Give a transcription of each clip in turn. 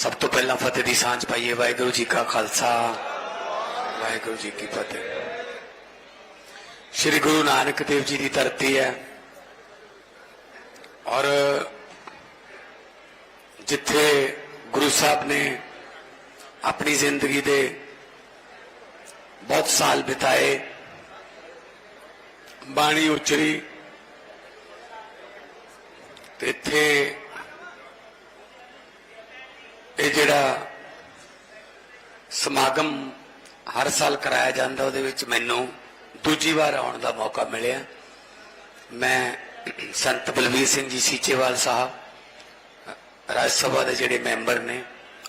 ਸਭ ਤੋਂ ਪਹਿਲਾਂ ਫਤਿਹ ਦੀ ਸਾਂਝ ਪਾਈਏ, ਵਾਹਿਗੁਰੂ ਜੀ ਕਾ ਖਾਲਸਾ। ਵਾਹਿਗੁਰੂ ਜੀ ਕੀ ਫਤਿਹ। ਸ੍ਰੀ ਗੁਰੂ ਨਾਨਕ ਦੇਵ ਜੀ ਦੀ ਧਰਤੀ ਹੈ। ਔਰ ਜਿੱਥੇ ਗੁਰੂ ਸਾਹਿਬ ਨੇ ਆਪਣੀ ਜ਼ਿੰਦਗੀ ਦੇ ਬਹੁਤ ਸਾਲ ਬਿਤਾਏ, ਬਾਣੀ ਉਚਰੀ, ਤੇ ਇੱਥੇ ਇਹ ਜਿਹੜਾ ਸਮਾਗਮ ਹਰ ਸਾਲ ਕਰਾਇਆ ਜਾਂਦਾ, ਉਹਦੇ ਵਿੱਚ ਮੈਨੂੰ ਦੂਜੀ ਵਾਰ ਆਉਣ ਦਾ ਮੌਕਾ ਮਿਲਿਆ। ਮੈਂ ਸੰਤ ਬਲਵੀਰ ਸਿੰਘ ਜੀ ਸੀਚੇਵਾਲ ਸਾਹਿਬ, ਰਾਜ ਸਭਾ ਦੇ ਜਿਹੜੇ ਮੈਂਬਰ ਨੇ,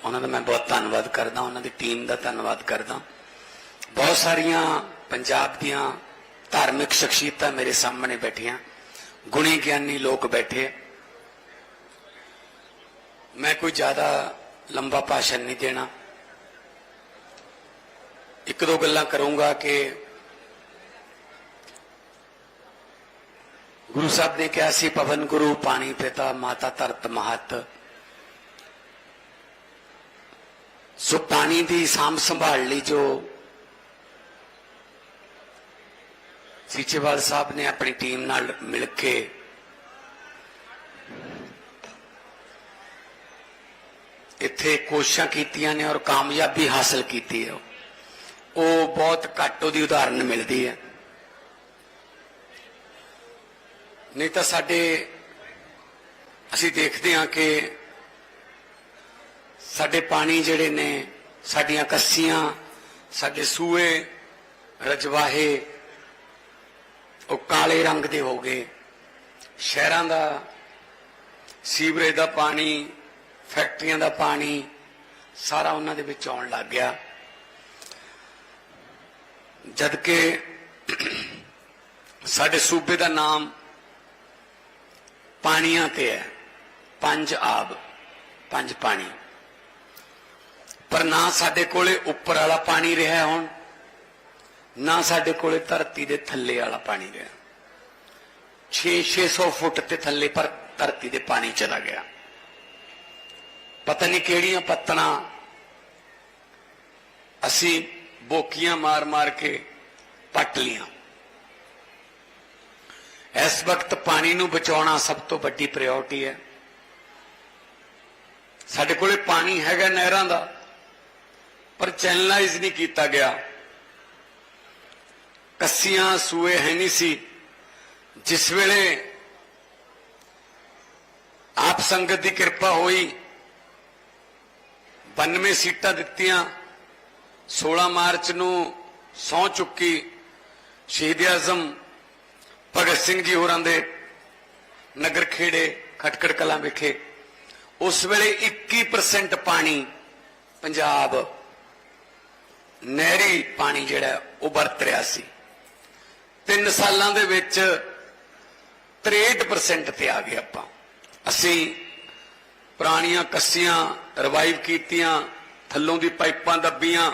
ਉਹਨਾਂ ਦਾ ਮੈਂ ਬਹੁਤ ਧੰਨਵਾਦ ਕਰਦਾ, ਉਹਨਾਂ ਦੀ ਟੀਮ ਦਾ ਧੰਨਵਾਦ ਕਰਦਾ। ਬਹੁਤ ਸਾਰੀਆਂ ਪੰਜਾਬ ਦੀਆਂ ਧਾਰਮਿਕ ਸ਼ਖਸੀਅਤਾਂ ਮੇਰੇ ਸਾਹਮਣੇ ਬੈਠੀਆਂ। ਗੁਣੀ ਗਿਆਨੀ ਲੋਕ ਬੈਠੇ। ਮੈਂ ਕੋਈ ਜ਼ਿਆਦਾ ਲੰਬਾ ਭਾਸ਼ਣ ਨਹੀਂ ਦੇਣਾ। ਇੱਕ ਦੋ ਗੱਲਾਂ ਕਰੂੰਗਾ ਕਿ ਗੁਰੂ ਸਾਹਿਬ ਨੇ ਕਿਹਾ ਸੀ ਪਵਨ ਗੁਰੂ, ਪਾਣੀ ਪਿਤਾ, ਮਾਤਾ ਧਰਤ ਮਹਤ। ਸੋ ਪਾਣੀ ਦੀ ਸਾਂਭ ਸੰਭਾਲ ਲਈ ਜੋ ਸੀਚੇਵਾਲ ਸਾਹਿਬ ਨੇ ਆਪਣੀ ਟੀਮ ਨਾਲ ਮਿਲ ਕੇ ਇੱਥੇ ਕੋਸ਼ਿਸ਼ਾਂ ਕੀਤੀਆਂ ਨੇ ਔਰ ਕਾਮਯਾਬੀ ਹਾਸਲ ਕੀਤੀ ਹੈ। ਉਹ ਬਹੁਤ ਘੱਟ ਉਹਦੀ ਉਦਾਹਰਨ ਮਿਲਦੀ ਹੈ। ਨਹੀਂ ਤਾਂ ਸਾਡੇ ਅਸੀਂ ਦੇਖਦੇ ਹਾਂ ਕਿ ਸਾਡੇ ਪਾਣੀ ਜਿਹੜੇ ਨੇ, ਸਾਡੀਆਂ ਕੱਸੀਆਂ, ਸਾਡੇ ਸੂਏ, ਰਜਵਾਹੇ, ਉਹ ਕਾਲੇ ਰੰਗ ਦੇ ਹੋ ਗਏ। ਸ਼ਹਿਰਾਂ ਦਾ, ਸੀਵਰੇਜ ਦਾ ਪਾਣੀ ਫੈਕਟਰੀਆਂ ਦਾ ਪਾਣੀ ਸਾਰਾ ਉਹਨਾਂ ਦੇ ਵਿੱਚ ਆਉਣ ਲੱਗ ਗਿਆ। ਜਦ ਕਿ ਸਾਡੇ ਸੂਬੇ ਦਾ ਨਾਮ ਪਾਣੀਆਂ ਤੇ ਹੈ। ਪੰਜ ਆਬ, ਪੰਜ ਪਾਣੀ। ਪਰ ਨਾ ਸਾਡੇ ਕੋਲੇ ਉੱਪਰ ਵਾਲਾ ਪਾਣੀ ਰਿਹਾ ਹੁਣ, ਨਾ ਸਾਡੇ ਕੋਲੇ ਧਰਤੀ ਦੇ ਥੱਲੇ ਵਾਲਾ ਪਾਣੀ ਰਿਹਾ। 6-600 ਫੁੱਟ ਤੇ ਥੱਲੇ ਪਰ ਧਰਤੀ ਦੇ ਪਾਣੀ ਚਲਾ ਗਿਆ। ਪਤਾ ਨਹੀਂ ਕਿਹੜੀਆਂ ਪੱਤਣਾ। ਅਸੀਂ ਬੋਕੀਆਂ ਮਾਰ-ਮਾਰ ਕੇ ਪੱਟ ਲੀਆਂ। ਇਸ ਵਕਤ ਪਾਣੀ ਨੂੰ ਬਚਾਉਣਾ ਸਭ ਤੋਂ ਵੱਡੀ ਪ੍ਰਾਇੋਰਟੀ ਹੈ। ਸਾਡੇ ਕੋਲੇ ਪਾਣੀ ਹੈਗਾ ਨਹਿਰਾਂ ਦਾ, ਪਰ ਚੈਨਲਾਈਜ਼ ਨਹੀਂ ਕੀਤਾ ਗਿਆ। ਕੱਸੀਆਂ, ਸੂਏ ਹੈ ਨਹੀਂ ਸੀ। ਜਿਸ ਵੇਲੇ ਆਪ ਸੰਗਤ ਦੀ ਕਿਰਪਾ ਹੋਈ 92 ਸੀਟਾਂ ਦਿੱਤੀਆਂ 16 ਮਾਰਚ ਨੂੰ ਸੌ ਚੁੱਕੀ ਸ਼ਹੀਦ ਆਜ਼ਮ, ਭਗਤ ਸਿੰਘ ਜੀ ਹੋਰਾਂ ਦੇ ਨਗਰ ਖੇੜੇ ਖਟਕੜ ਕਲਾਂ ਵਿਖੇ। ਉਸ ਵੇਲੇ 21% ਪਾਣੀ ਪੰਜਾਬ ਨਹਿਰੀ ਪਾਣੀ ਜਿਹੜਾ ਉਹ ਵਰਤ ਰਿਹਾ ਸੀ। ਤਿੰਨ ਸਾਲਾਂ ਦੇ ਵਿੱਚ 63% ਤੇ ਆ ਗਏ ਆਪਾਂ। ਅਸੀਂ ਪੁਰਾਣੀਆਂ ਕੱਸੀਆਂ ਰਿਵਾਈਵ ਕੀਤੀਆਂ, ਥੱਲੋਂ ਦੀ ਪਾਈਪਾਂ ਦੱਬੀਆਂ।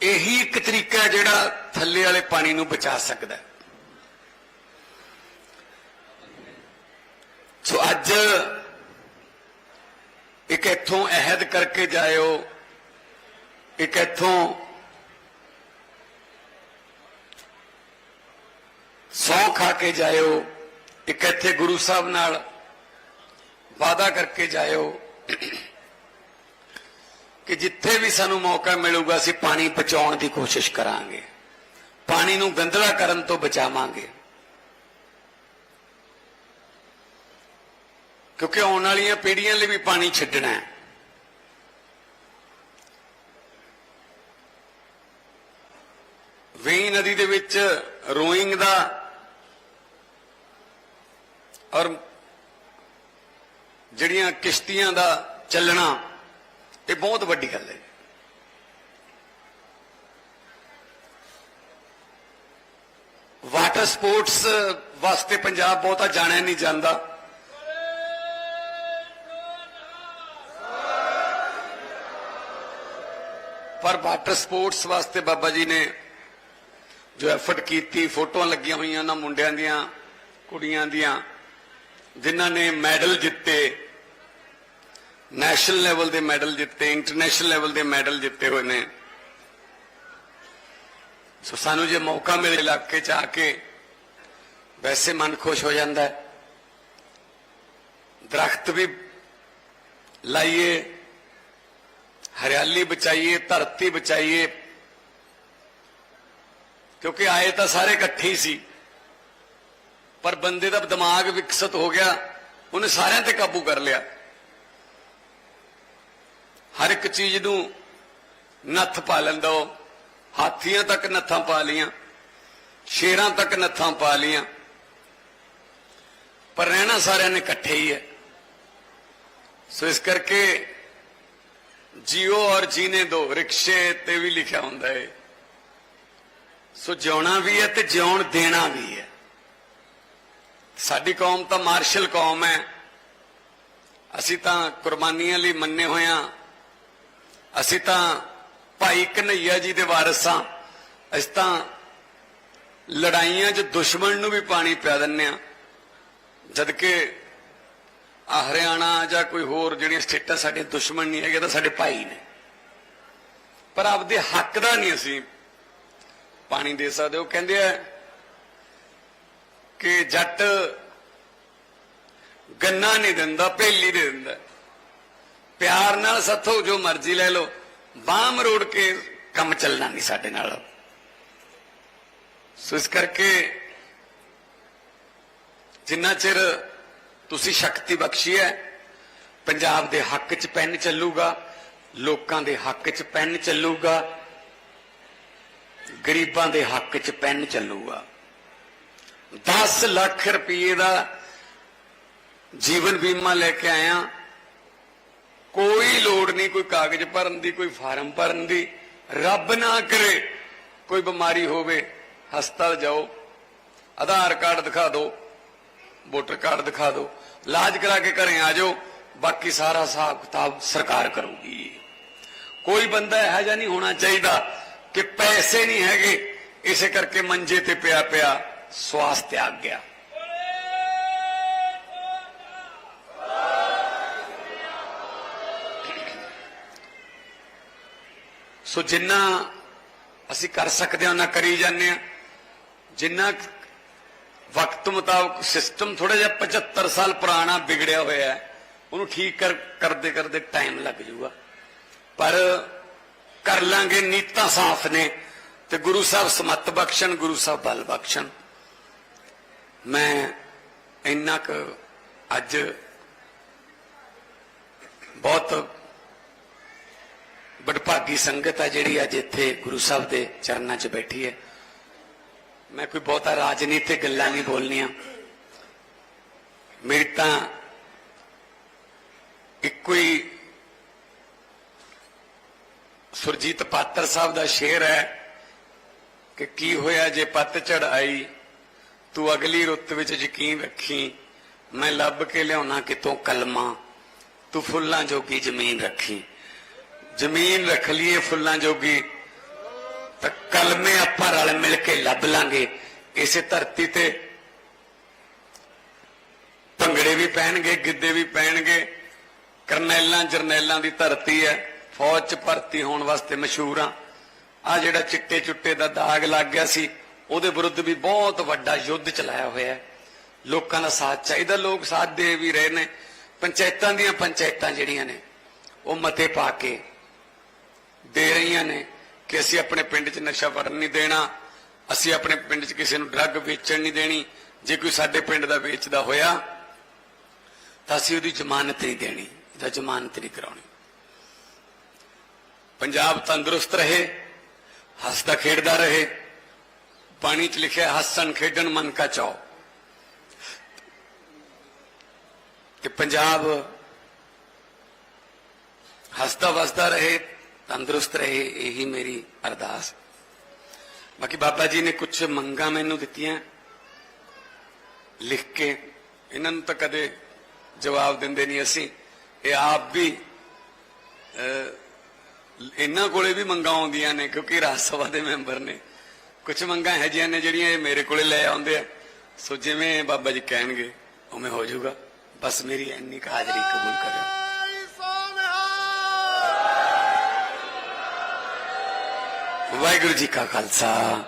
ਇਹੀ ਇੱਕ ਤਰੀਕਾ ਜਿਹੜਾ ਥੱਲੇ ਵਾਲੇ ਪਾਣੀ ਨੂੰ ਬਚਾ ਸਕਦਾ ਸੋ ਅੱਜ ਇੱਕ ਇੱਥੋਂ ਅਹਿਦ ਕਰਕੇ ਜਾਇਓ, ਇੱਕ ਇੱਥੋਂ ਸੌ ਖਾ ਕੇ ਜਾਇਓ, ਇੱਕ ਇੱਥੇ ਗੁਰੂ ਸਾਹਿਬ ਨਾਲ ਵਾਅਦਾ ਕਰਕੇ ਜਾਇਓ ਕਿ ਜਿੱਥੇ ਵੀ ਸਾਨੂੰ ਮੌਕਾ ਮਿਲੂਗਾ, ਅਸੀਂ ਪਾਣੀ ਬਚਾਉਣ ਦੀ ਕੋਸ਼ਿਸ਼ ਕਰਾਂਗੇ। ਪਾਣੀ ਨੂੰ ਗੰਦਲਾ ਕਰਨ ਤੋਂ ਬਚਾਵਾਂਗੇ। ਕਿਉਂਕਿ ਆਉਣ ਵਾਲੀਆਂ ਪੀੜ੍ਹੀਆਂ ਲਈ ਵੀ ਪਾਣੀ ਛੱਡਣਾ ਹੈ। ਵੇਈ ਨਦੀ ਦੇ ਵਿੱਚ ਰੋਇੰਗ ਦਾ ਔਰ ਜਿਹੜੀਆਂ ਕਿਸ਼ਤੀਆਂ ਦਾ ਚੱਲਣਾ, ਇਹ ਬਹੁਤ ਵੱਡੀ ਗੱਲ ਹੈ। ਵਾਟਰ ਸਪੋਰਟਸ ਵਾਸਤੇ ਪੰਜਾਬ ਬਹੁਤਾ ਜਾਣਿਆ ਨਹੀਂ ਜਾਂਦਾ। ਪਰ ਵਾਟਰ ਸਪੋਰਟਸ ਵਾਸਤੇ ਬਾਬਾ ਜੀ ਨੇ ਜੋ ਐਫਰਟ ਕੀਤੀ, ਫੋਟੋਆਂ ਲੱਗੀਆਂ ਹੋਈਆਂ ਉਹਨਾਂ ਮੁੰਡਿਆਂ ਦੀਆਂ, ਕੁੜੀਆਂ ਦੀਆਂ ਜਿਨ੍ਹਾਂ ਨੇ ਮੈਡਲ ਜਿੱਤੇ ਨੈਸ਼ਨਲ ਲੈਵਲ ਦੇ ਮੈਡਲ ਜਿੱਤੇ ਇੰਟਰਨੈਸ਼ਨਲ ਲੈਵਲ ਦੇ ਮੈਡਲ ਜਿੱਤੇ ਹੋਏ ਨੇ। ਸੋ ਸਾਨੂੰ ਜੇ ਮੌਕਾ ਮਿਲੇ ਇਲਾਕੇ ਚ ਆ ਕੇ, ਵੈਸੇ ਮਨ ਖੁਸ਼ ਹੋ ਜਾਂਦਾ ਹੈ। ਦਰਖਤ ਵੀ ਲਾਈਏ, ਹਰਿਆਲੀ ਬਚਾਈਏ, ਧਰਤੀ ਬਚਾਈਏ, ਕਿਉਂਕਿ ਆਏ ਤਾਂ ਸਾਰੇ ਇਕੱਠੇ ਸੀ। ਪਰ ਬੰਦੇ ਦਾ ਦਿਮਾਗ ਵਿਕਸਿਤ ਹੋ ਗਿਆ, ਉਹਨੇ ਸਾਰਿਆਂ ਤੇ ਕਾਬੂ ਕਰ ਲਿਆ। ਹਰ ਇੱਕ ਚੀਜ਼ ਨੂੰ ਨੱਥ ਪਾ ਲੈਂਦਾ ਉਹ। ਹਾਥੀਆਂ ਤੱਕ ਨੱਥਾਂ ਪਾ ਲੀਆਂ ਸ਼ੇਰਾਂ ਤੱਕ ਨੱਥਾਂ ਪਾ ਲੀਆਂ ਪਰ ਰਹਿਣਾ ਸਾਰਿਆਂ ਨੇ ਇਕੱਠੇ ਹੀ ਹੈ। ਸੋ ਇਸ ਕਰਕੇ ਜੀਓ ਔਰ ਜੀਨੇ ਦੋ, ਰਿਕਸ਼ੇ ਤੇ ਵੀ ਲਿਖਿਆ ਹੁੰਦਾ ਹੈ। ਸੋ ਜਿਉਣਾ ਵੀ ਹੈ ਤੇ ਜਿਉਣ ਦੇਣਾ ਵੀ ਹੈ। ਸਾਡੀ ਕੌਮ ਤਾਂ ਮਾਰਸ਼ਲ ਕੌਮ ਹੈ। ਅਸੀਂ ਤਾਂ ਕੁਰਬਾਨੀਆਂ ਲਈ ਮੰਨੇ ਹੋਏ ਹੋਇਆਂ ਅਸੀਂ ਤਾਂ ਭਾਈ ਕਨਈਆ ਜੀ ਦੇ ਵਾਰਿਸ ਹਾਂ। ਅਸੀਂ ਤਾਂ ਲੜਾਈਆਂ 'ਚ ਦੁਸ਼ਮਣ ਨੂੰ ਵੀ ਪਾਣੀ ਪਿਆ ਦਿੰਨੇ ਆ ਜਦ ਕਿ ਆ ਹਰਿਆਣਾ ਜਾਂ ਕੋਈ ਹੋਰ ਜਿਹੜੀਆਂ ਸਟੇਟਾਂ ਸਾਡੇ ਦੁਸ਼ਮਣ ਨਹੀਂ ਹੈਗੇ ਤਾਂ ਸਾਡੇ ਭਾਈ ਨੇ। ਪਰ ਆਪਦੇ ਹੱਕ ਦਾ ਨਹੀਂ ਅਸੀਂ ਪਾਣੀ ਦੇ ਸਕਦੇ। ਉਹ ਕਹਿੰਦੇ ਆ ਕਿ ਜੱਟ ਗੰਨਾ ਨਹੀਂ ਦਿੰਦਾ, ਭੇਲੀ ਦੇ ਦਿੰਦਾ। ਪਿਆਰ ਨਾਲ ਸੱਥੋ ਜੋ ਮਰਜ਼ੀ ਲੈ ਲਓ, ਬਾਹ ਮਰੋੜ ਕੇ ਕੰਮ ਚੱਲਣਾ ਨਹੀਂ ਸਾਡੇ ਨਾਲ। ਸੋ ਇਸ ਕਰਕੇ ਜਿੰਨਾ ਚਿਰ ਤੁਸੀਂ ਸ਼ਕਤੀ ਬਖਸ਼ੀ ਹੈ, ਪੰਜਾਬ ਦੇ ਹੱਕ 'ਚ ਪੈਨ ਚੱਲੂਗਾ, ਲੋਕਾਂ ਦੇ ਹੱਕ 'ਚ ਪੈਨ ਚੱਲੂਗਾ, ਗਰੀਬਾਂ ਦੇ ਹੱਕ 'ਚ ਪੈਨ ਚੱਲੂਗਾ। 10 ਲੱਖ ਰੁਪਏ ਦਾ ਜੀਵਨ ਬੀਮਾ ਲੈ ਕੇ ਆਇਆ। ਕੋਈ ਲੋੜ ਨਹੀਂ ਕੋਈ ਕਾਗਜ਼ ਭਰਨ ਦੀ, ਕੋਈ ਫਾਰਮ ਭਰਨ ਦੀ। ਰੱਬ ਨਾ ਕਰੇ ਕੋਈ ਬਿਮਾਰੀ ਹੋਵੇ, ਹਸਪਤਾਲ ਜਾਓ, ਆਧਾਰ ਕਾਰਡ ਦਿਖਾ ਦਿਓ, ਵੋਟਰ ਕਾਰਡ ਦਿਖਾ ਦਿਓ, ਇਲਾਜ ਕਰਾ ਕੇ ਘਰੇ ਆ ਜਾਓ, ਬਾਕੀ ਸਾਰਾ ਹਿਸਾਬ ਕਿਤਾਬ ਸਰਕਾਰ ਕਰੂਗੀ। ਕੋਈ ਬੰਦਾ ਇਹੋ ਜਿਹਾ ਨਹੀਂ ਹੋਣਾ ਚਾਹੀਦਾ ਕਿ ਪੈਸੇ ਨਹੀਂ ਹੈਗੇ, ਇਸੇ ਕਰਕੇ ਮੰਜੇ ਤੇ ਪਿਆ ਪਿਆ ਸਵਾਸ ਤਿਆਗ ਗਿਆ। ਸੋ ਜਿੰਨਾ ਅਸੀਂ ਕਰ ਸਕਦੇ ਹਾਂ, ਉਹਨਾਂ ਕਰੀ ਜਾਂਦੇ ਆ ਜਿੰਨਾ ਵਕਤ ਮੁਤਾਬਕ ਸਿਸਟਮ ਥੋੜਾ ਜਿਹਾ 75 ਸਾਲ ਪੁਰਾਣਾ ਵਿਗੜਿਆ ਹੋਇਆ ਹੈ, ਉਹਨੂੰ ਠੀਕ ਕਰ, ਕਰਦੇ ਕਰਦੇ ਟਾਈਮ ਲੱਗ ਜਾਊਗਾ। ਪਰ ਕਰ ਲਾਂਗੇ, ਨੀਤਾਂ ਸਾਫ਼ ਨੇ ਤੇ ਗੁਰੂ ਸਾਹਿਬ ਸਮਤ ਬਖਸ਼ਣ, ਗੁਰੂ ਸਾਹਿਬ ਬਲ ਬਖਸ਼ਣ। ਮੈਂ ਇੰਨਾ ਕੁ ਅੱਜ ਬਹੁਤ ਬੜਭਾਗੀ ਸੰਗਤ ਹੈ ਜਿਹੜੀ ਅੱਜ ਇੱਥੇ ਗੁਰੂ ਸਾਹਿਬ ਦੇ ਚਰਨਾਂ 'ਚ ਬੈਠੀ ਹੈ। ਮੈਂ ਕੋਈ ਬਹੁਤਾ ਰਾਜਨੀਤਿਕ ਗੱਲਾਂ ਨਹੀਂ ਬੋਲਣੀਆਂ। ਮੇਰੀ ਤਾਂ ਇੱਕੋ ਹੀ ਸੁਰਜੀਤ ਪਾਤਰ ਸਾਹਿਬ ਦਾ ਸ਼ੇਰ ਹੈ ਕਿ ਕੀ ਹੋਇਆ ਜੇ ਪੱਤਝੜ ਆਈ ਤੂੰ ਅਗਲੀ ਰੁੱਤ ਵਿੱਚ ਯਕੀਨ ਰੱਖੀ, ਮੈਂ ਲੱਭ ਕੇ ਲਿਆਉਣਾ ਕਿਤੋਂ ਕਲਮਾ। ਤੂੰ ਫੁੱਲਾਂ ਜੋਗੀ ਜ਼ਮੀਨ ਰੱਖੀ। ਜ਼ਮੀਨ ਰੱਖ ਲਈਏ ਫੁੱਲਾਂ ਜੋਗੀ, ਤਾਂ ਕਲਮੇ ਆਪਾਂ ਰਲ ਮਿਲ ਕੇ ਲੱਭ ਲਾਂਗੇ। ਇਸੇ ਧਰਤੀ ਤੇ ਭੰਗੜੇ ਵੀ ਪੈਣਗੇ ਗਿੱਧੇ ਵੀ ਪੈਣਗੇ ਕਰਨੈਲਾਂ ਜਰਨੈਲਾਂ ਦੀ ਧਰਤੀ ਹੈ। ਫੌਜ 'ਚ ਭਰਤੀ ਹੋਣ ਵਾਸਤੇ ਮਸ਼ਹੂਰ ਆ। ਆ ਜਿਹੜਾ ਚਿੱਟੇ ਚੁੱਟੇ ਦਾ ਦਾਗ ਲੱਗ ਗਿਆ ਸੀ ਉਹਦੇ ਵਿਰੁੱਧ ਵੀ ਬਹੁਤ ਵੱਡਾ ਯੁੱਧ ਚਲਾਇਆ ਹੋਇਆ ਹੈ। ਲੋਕਾਂ ਦਾ ਸਾਥ ਚਾਹੀਦਾ, ਲੋਕ ਸਾਥ ਦੇ ਵੀ ਰਹੇ ਨੇ। ਪੰਚਾਇਤਾਂ ਦੀਆਂ ਪੰਚਾਇਤਾਂ ਜਿਹੜੀਆਂ ਨੇ, ਉਹ ਮਤੇ ਪਾ ਕੇ ਦੇ ਰਹੀਆਂ ਨੇ ਕਿ ਅਸੀਂ ਆਪਣੇ ਪਿੰਡ 'ਚ ਨਸ਼ਾ ਵਰਨ ਨਹੀਂ ਦੇਣਾ, ਅਸੀਂ ਆਪਣੇ ਪਿੰਡ 'ਚ ਕਿਸੇ ਨੂੰ ਡਰੱਗ ਵੇਚਣ ਨਹੀਂ ਦੇਣੀ। ਜੇ ਕੋਈ ਸਾਡੇ ਪਿੰਡ ਦਾ ਵੇਚਦਾ ਹੋਇਆ, ਤਾਂ ਅਸੀਂ ਉਹਦੀ ਜ਼ਮਾਨਤ ਨਹੀਂ ਦੇਣੀ, ਇਹਦਾ ਜ਼ਮਾਨਤ ਨਹੀਂ ਕਰਾਉਣੀ। ਪੰਜਾਬ ਤੰਦਰੁਸਤ ਰਹੇ, ਹੱਸਦਾ ਖੇਡਦਾ ਰਹੇ। ਪਾਣੀ 'ਚ ਲਿਖਿਆ ਹੱਸਣ ਖੇਡਣ ਮਨ ਕਾ ਚਾਓ ਕਿ ਪੰਜਾਬ ਹੱਸਦਾ ਵਸਦਾ ਰਹੇ ਤੰਦਰੁਸਤ ਰਹੇ ਇਹੀ ਮੇਰੀ ਅਰਦਾਸ ਬਾਕੀ ਬਾਬਾ ਜੀ ਨੇ ਕੁਝ ਮੰਗਾਂ ਮੈਨੂੰ ਦਿੱਤੀਆਂ ਲਿਖ ਕੇ ਇਹਨਾਂ ਨੂੰ ਤਾਂ ਕਦੇ ਜਵਾਬ ਦਿੰਦੇ ਨਹੀਂ ਅਸੀਂ ਇਹ ਆਪ ਵੀ ਇਹਨਾਂ ਕੋਲੇ ਵੀ ਮੰਗਾਂ ਆਉਂਦੀਆਂ ਨੇ ਕਿਉਂਕਿ ਰਾਜ ਸਭਾ ਦੇ ਮੈਂਬਰ ਨੇ ਕੁਝ ਮੰਗਾਂ ਹੈ ਜਿਹੀਆਂ ਨੇ ਜਿਹੜੀਆਂ ਇਹ ਮੇਰੇ ਕੋਲੇ ਲੈ ਆਉਂਦੇ ਆ। ਸੋ ਜਿਵੇਂ ਬਾਬਾ ਜੀ ਕਹਿਣਗੇ, ਉਵੇਂ ਹੋ ਜਾਊਗਾ। ਬਸ ਮੇਰੀ ਇੰਨੀ ਕੁ ਹਾਜ਼ਰੀ ਕਬੂਲ ਕਰਿਓ। ਵਾਹਿਗੁਰੂ ਜੀ ਕਾ ਖਾਲਸਾ।